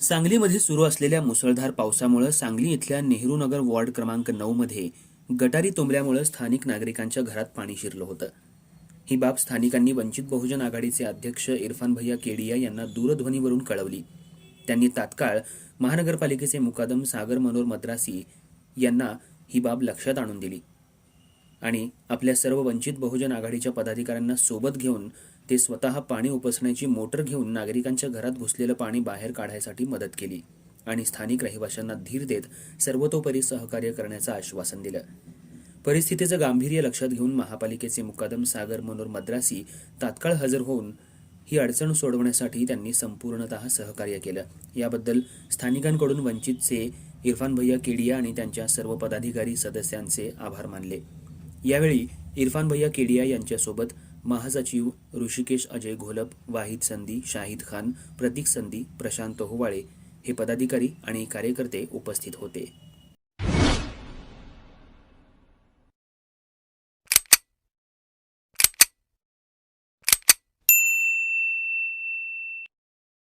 सांगलीमध्ये सुरू असलेल्या मुसळधार पावसामुळे सांगली इथल्या नेहरू नगर वॉर्ड क्रमांक नऊ मध्ये गटारी तुंबल्यामुळे स्थानिक नागरिकांच्या घरात पाणी शिरलं होतं. ही बाब स्थानिकांनी वंचित बहुजन आघाडीचे अध्यक्ष इरफान भैया केडिया यांना दूरध्वनीवरून कळवली. त्यांनी तात्काळ महानगरपालिकेचे मुकादम सागर मनोर मद्रासी यांना ही बाब लक्षात आणून दिली. आणि आपल्या सर्व वंचित बहुजन आघाडीच्या पदाधिकाऱ्यांना सोबत घेऊन ते स्वतः पाणी उपसण्याची मोटर घेऊन नागरिकांच्या घरात घुसलेलं पाणी बाहेर काढायसाठी मदत केली आणि स्थानिक रहिवाशांना धीर देत सर्वतोपरी सहकार्य करण्याचं आश्वासन दिलं. परिस्थितीचं गांभीर्य लक्षात घेऊन महापालिकेचे मुकादम सागर मनोर मद्रासी तात्काळ हजर होऊन ही अडचण सोडवण्यासाठी त्यांनी संपूर्णतः सहकार्य केलं. याबद्दल स्थानिकांकडून वंचितचे इरफान भैया केडिया आणि त्यांच्या सर्व पदाधिकारी सदस्यांचे आभार मानले. यावेळी इरफान भैया केडिया यांच्यासोबत महासचिव ऋषिकेश अजय घोलप वाहिद संधी शाहिद खान प्रतीक संधी प्रशांत होवाळे हे पदाधिकारी आणि कार्यकर्ते उपस्थित होते.